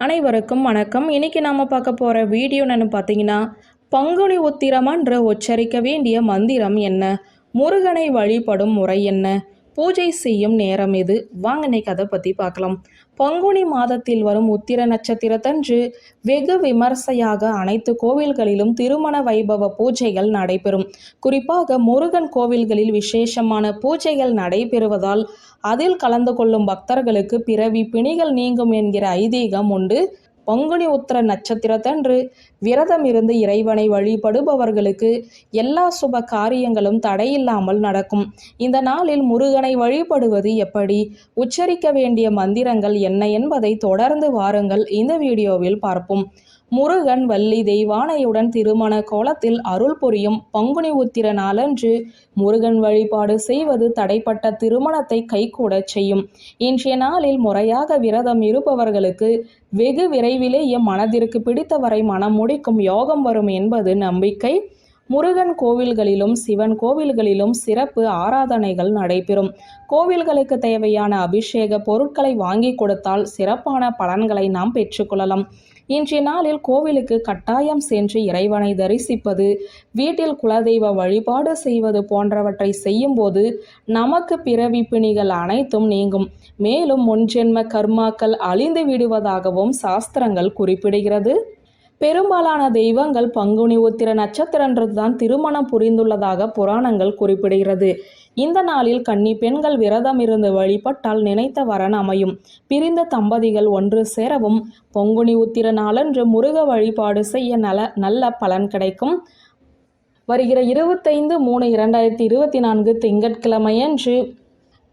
அனைவருக்கும் வணக்கம். இன்னைக்கு நாம் பார்க்க போகிற வீடியோ என்னன்னு பார்த்தீங்கன்னா பங்குனி உத்திரமன்று உச்சரிக்க வேண்டிய மந்திரம் என்ன? முருகனை வழிபடும் முறை என்ன? பூஜை செய்யும் நேரம் இது வாங்க இன்னைக்கு அதை பற்றி பார்க்கலாம். பங்குனி மாதத்தில் வரும் உத்திர நட்சத்திரத்தன்று வெகு விமர்சையாக அனைத்து கோவில்களிலும் திருமண வைபவ பூஜைகள் நடைபெறும். குறிப்பாக முருகன் கோவில்களில் விசேஷமான பூஜைகள் நடைபெறுவதால் அதில் கலந்து கொள்ளும் பக்தர்களுக்கு பிறவி பிணிகள் நீங்கும் என்கிற ஐதீகம் உண்டு. பங்குனி உத்திர நட்சத்திரத்தன்று விரதம் இருந்து இறைவனை வழிபடுபவர்களுக்கு எல்லா சுப காரியங்களும் தடையில்லாமல் நடக்கும். இந்த நாளில் முருகனை வழிபடுவது எப்படி? உச்சரிக்க வேண்டிய மந்திரங்கள் என்ன என்பதை தொடர்ந்து வாருங்கள். இந்த வீடியோவில் பார்ப்போம். முருகன் வள்ளி தெய்வானையுடன் திருமண கோலத்தில் அருள் புரியும் பங்குனி உத்திர நாளன்று முருகன் வழிபாடு செய்வது தடைப்பட்ட திருமணத்தை கைகூடச் செய்யும். இன்றைய நாளில் முறையாக விரதம் இருப்பவர்களுக்கு வெகு விரைவிலேயே மனதிற்கு பிடித்தவரை மனம் முடிக்கும் யோகம் வரும் என்பது நம்பிக்கை. முருகன் கோவில்களிலும் சிவன் கோவில்களிலும் சிறப்பு ஆராதனைகள் நடைபெறும். கோவில்களுக்கு தேவையான அபிஷேக பொருட்களை வாங்கி கொடுத்தால் சிறப்பான பலன்களை நாம் பெற்றுக்கொள்ளலாம் இன்றைய நாளில் கோவிலுக்கு கட்டாயம் சென்று இறைவனை தரிசிப்பது வீட்டில் குலதெய்வ வழிபாடு செய்வது போன்றவற்றை செய்யும்போது நமக்கு பிறவி பிணிகள் அனைத்தும் நீங்கும். மேலும் முன்ஜென்ம கர்மாக்கள் அழிந்து விடுவதாகவும் சாஸ்திரங்கள் குறிப்பிடுகிறது. பெரும்பாலான தெய்வங்கள் பங்குனி உத்திர நட்சத்திரன்றது தான் திருமணம் புரிந்துள்ளதாக புராணங்கள் குறிப்பிடுகிறது. இந்த நாளில் கன்னி பெண்கள் விரதம் இருந்து வழிபட்டால் நினைத்த வரன் அமையும். பிரிந்த தம்பதிகள் ஒன்று சேரவும் பொங்குனி உத்திர நாளன்று முருக வழிபாடு செய்ய நல நல்ல பலன் கிடைக்கும். வருகிற இருபத்தைந்து மூணு இரண்டாயிரத்தி இருபத்தி நான்கு திங்கட்கிழமையன்று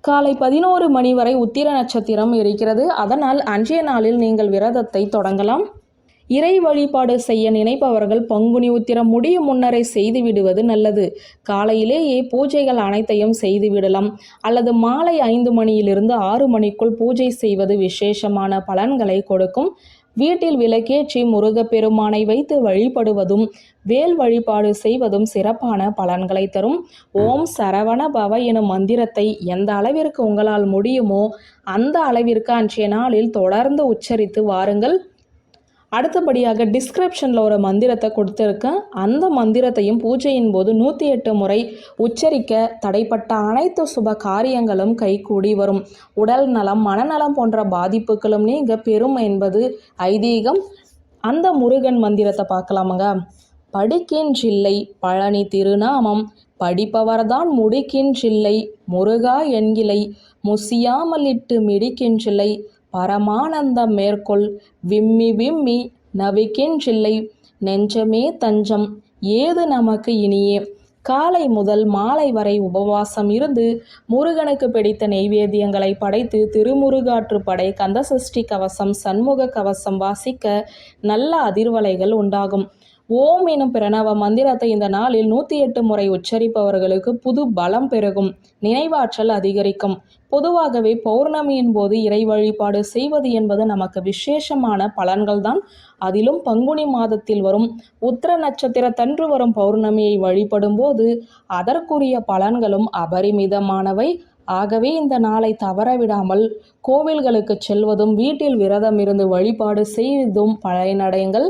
காலை பதினோரு மணி வரை உத்திர நட்சத்திரம் இருக்கிறது. அதனால் அன்றைய நாளில் நீங்கள் விரதத்தை தொடங்கலாம். இறை வழிபாடு செய்ய நினைப்பவர்கள் பங்குனி உத்திரம் முடியும் முன்னரே செய்து விடுவது நல்லது. காலையிலேயே பூஜைகள் அனைத்தையும் செய்து விடலாம். அல்லது மாலை ஐந்து மணியிலிருந்து ஆறு மணிக்குள் பூஜை செய்வது விசேஷமான பலன்களை கொடுக்கும். வீட்டில் விளக்கேற்றி முருகப்பெருமானை வைத்து வழிபடுவதும் வேல் வழிபாடு செய்வதும் சிறப்பான பலன்களை தரும். ஓம் சரவண பவ எனும் மந்திரத்தை எந்த அளவிற்கு உங்களால் முடியுமோ அந்த அளவிற்கு அன்றைய நாளில் தொடர்ந்து உச்சரித்து வாருங்கள். அடுத்தபடியாக டிஸ்கிரிப்ஷனில் ஒரு மந்திரத்தை கொடுத்துருக்கேன். அந்த மந்திரத்தையும் பூஜையின் போது நூற்றி எட்டு முறை உச்சரிக்க தடைப்பட்ட அனைத்து சுப காரியங்களும் கைகூடி வரும். உடல் நலம் மனநலம் போன்ற பாதிப்புகளும் நீங்க பெறும் என்பது ஐதீகம். அந்த முருகன் மந்திரத்தை பார்க்கலாமுங்க. படிக்கின்றில்லை பழனி திருநாமம் படிப்பவர்தான் முடிக்கின்றில்லை முருகா என்கிலை முசியாமலிட்டு மிடிக்கின்றில்லை பரமானந்தம் மேற்கொள். விம்மி விம்மி நவிக்கின்றில்லை நெஞ்சமே தஞ்சம் ஏது நமக்கு இனியே? காலை முதல் மாலை வரை உபவாசம் இருந்து முருகனுக்கு பிடித்த நெய்வேத்தியங்களை படைத்து திருமுருகாற்று படை கந்தசஷ்டி கவசம் சண்முக கவசம் வாசிக்க நல்ல அதிர்வலைகள் உண்டாகும். ஓம் எனும் பிரணவ மந்திரத்தை இந்த நாளில் நூற்றி எட்டு முறை உச்சரிப்பவர்களுக்கு புது பலம் பெருகும். நினைவாற்றல் அதிகரிக்கும். பொதுவாகவே பௌர்ணமியின் போது இறை வழிபாடு செய்வது என்பது நமக்கு விசேஷமான பலன்கள் தான் அதிலும் பங்குனி மாதத்தில் வரும் உத்திர நட்சத்திரத்தன்று வரும் பௌர்ணமியை வழிபடும் போது அதற்குரிய பலன்களும் அபரிமிதமானவை. ஆகவே இந்த நாளை தவறவிடாமல் கோவில்களுக்கு செல்வதும் வீட்டில் விரதம் இருந்து வழிபாடு செய்தும் பயனடையுங்கள்